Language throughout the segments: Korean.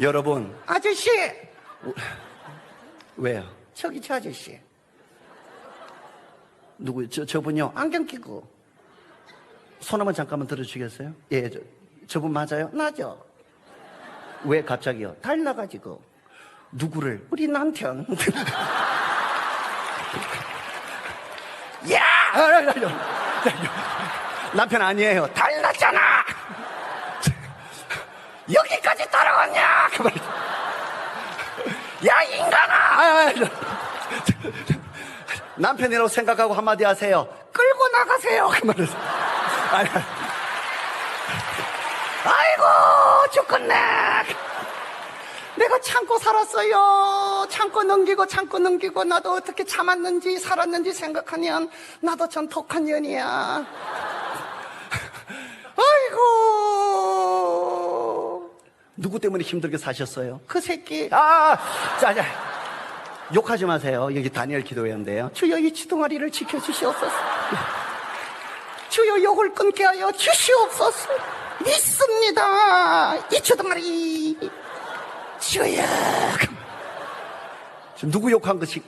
여러분, 아저씨, 왜요? 저기 저 아저씨. 누구, 저, 저분요? 안경 끼고. 손 한번 잠깐만 들어주시겠어요? 예, 저, 저분 맞아요? 나죠? 왜 갑자기요? 달 나가지고. 누구를? 우리 남편. 야! 아, 아. 남편 아니에요. 달 여기까지 따라왔냐? 그만. 야, 인간아! 아, 아, 아. 남편이라고 생각하고 한마디 하세요. 끌고 나가세요! 아, 아. 아이고, 죽겠네! 내가 참고 살았어요. 참고 넘기고 참고 넘기고 나도 어떻게 참았는지 살았는지 생각하면 나도 참 독한 년이야. 아이고, 누구 때문에 힘들게 사셨어요? 그 새끼. 아, 자, 자. 욕하지 마세요. 여기 다니엘 기도회인데요. 주여 이 지동아리를 지켜주시옵소서. 주여 욕을 끊게 하여 주시옵소서. 믿습니다. 이 주동아리. 주여. 지금 누구 욕한 것이,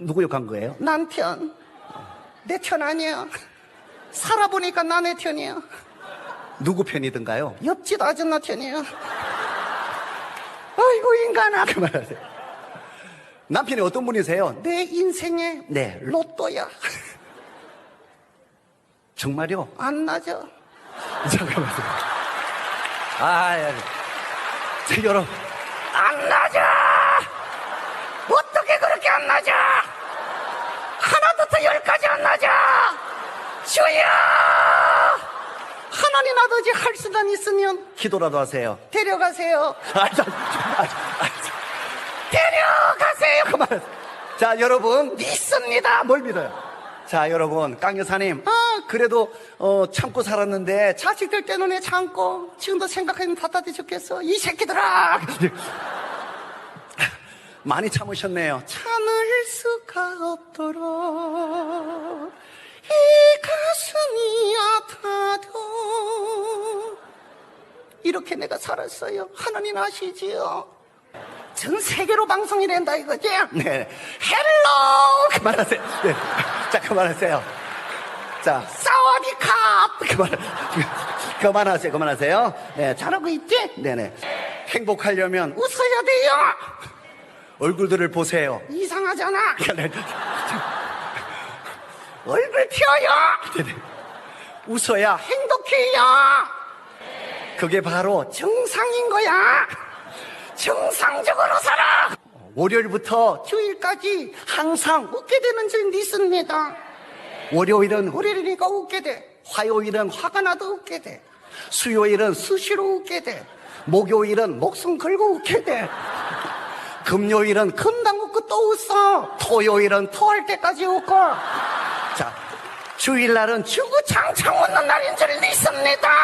누구 욕한 거예요? 남편. 내 편 아니야. 살아보니까 나내 편이야. 누구 편이든가요? 옆집 아줌마 편이야. 인간아. 그만하세요. 남편이 어떤 분이세요? 내 인생의 네. 로또야. 정말요? 안 나죠? 잠깐만요. 아, 예. 자, 여러분. 안 나죠? 어떻게 그렇게 안 나죠? 하나부터 열까지 안 나죠? 주여! 하나님 아버지 할 수단 있으면 기도라도 하세요. 데려가세요. 아, 아, 데려가세요. 그만. 자, 여러분. 믿습니다. 뭘 믿어요? 자, 여러분. 강 여사님. 아, 그래도, 어, 참고 살았는데, 자, 자식들 때문에 참고 지금도 생각하면 답답해 죽겠어. 이 새끼들아! 많이 참으셨네요. 참을 수가 없도록 이렇게 내가 살았어요. 하나님 아시지요? 전 세계로 방송이 된다 이거지? 네. 헬로! 그만하세요. 네. 자, 그만하세요. 자, 사와디캅! 그만, 그만하세요. 그만하세요. 네, 자, 잘하고 있지? 네네. 행복하려면 웃어야 돼요! 얼굴들을 보세요. 이상하잖아. 네, 얼굴 펴요! 네네. 웃어야 행복해요! 그게 바로 정상인 거야! 정상적으로 살아! 월요일부터 주일까지 항상 웃게 되는 줄 믿습니다. 월요일은 월요일이니까 웃게 돼. 화요일은 화가 나도 웃게 돼. 수요일은 수시로 웃게 돼. 목요일은 목숨 걸고 웃게 돼. 금요일은 금방 웃고 또 웃어. 토요일은 토할 때까지 웃고. 자 주일날은 주구장창 웃는 날인 줄 믿습니다.